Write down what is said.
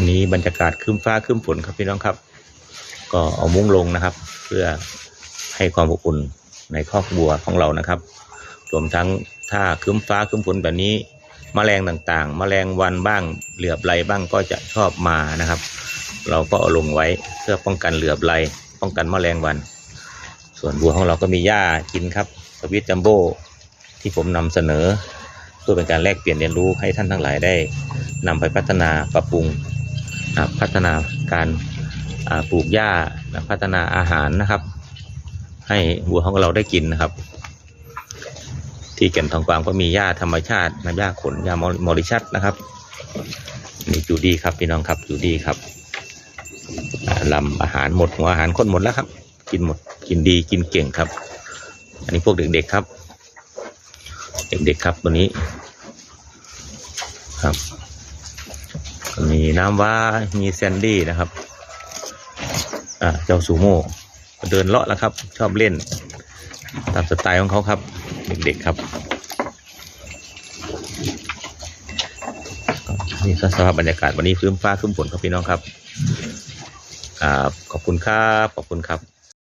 ันนี้บรรยากาศครึ้มฟ้าครึ้มฝนครับพี่น้องครับ ก็เอามุ้งลงนะครับ เพื่อให้ความอบอุ่นในครอบัวของเรานะครับ รวมทั้งถ้าครึ้มฟ้าครึ้มฝนแบบนี้แมลงต่างๆแมลงวันบ้างเหลือบไรบ้างก็จะชอบมานะครับ เราก็เอาลงไว้เพื่อป้องกันเหลือบไรป้องกันแมลงวัน ส่วนบัวของเราก็มีหญ้ากินครับสวิตจัมโบ้ที่ผมนำเสนอเพื่อเป็นการแลกเปลี่ยนเรียนรู้ให้ท่านทั้งหลายได้นำไปพัฒนาปรับปรุง พัฒนาการปลูกหญ้าและพัฒนาอาหารนะครับ ให้วัวของเราได้กินนะครับ ที่แก่นทองกวางก็มีหญ้าธรรมชาตินะหญ้าขนหญ้ามอริชัดนะครับนี่จูดีครับพี่น้องครับจูดีครับลำอาหารหมดหัวอาหารคนหมดแล้วครับ กินหมดกินดีกินเก่งครับ อันนี้พวกเด็กๆครับ เด็กๆครับตัวนี้ครับ มีน้ำว้า มีแซนดี้นะครับ อ่าเจ้าซูโม่เดินเลาะแล้วครับ ชอบเล่น ตามสไตล์ของเขาครับ เด็กๆครับ นี่สภาพบรรยากาศวันนี้คืมฟ้าคืมฝนครับพี่น้องครับอ่าขอบคุณครับ ขอบคุณครับ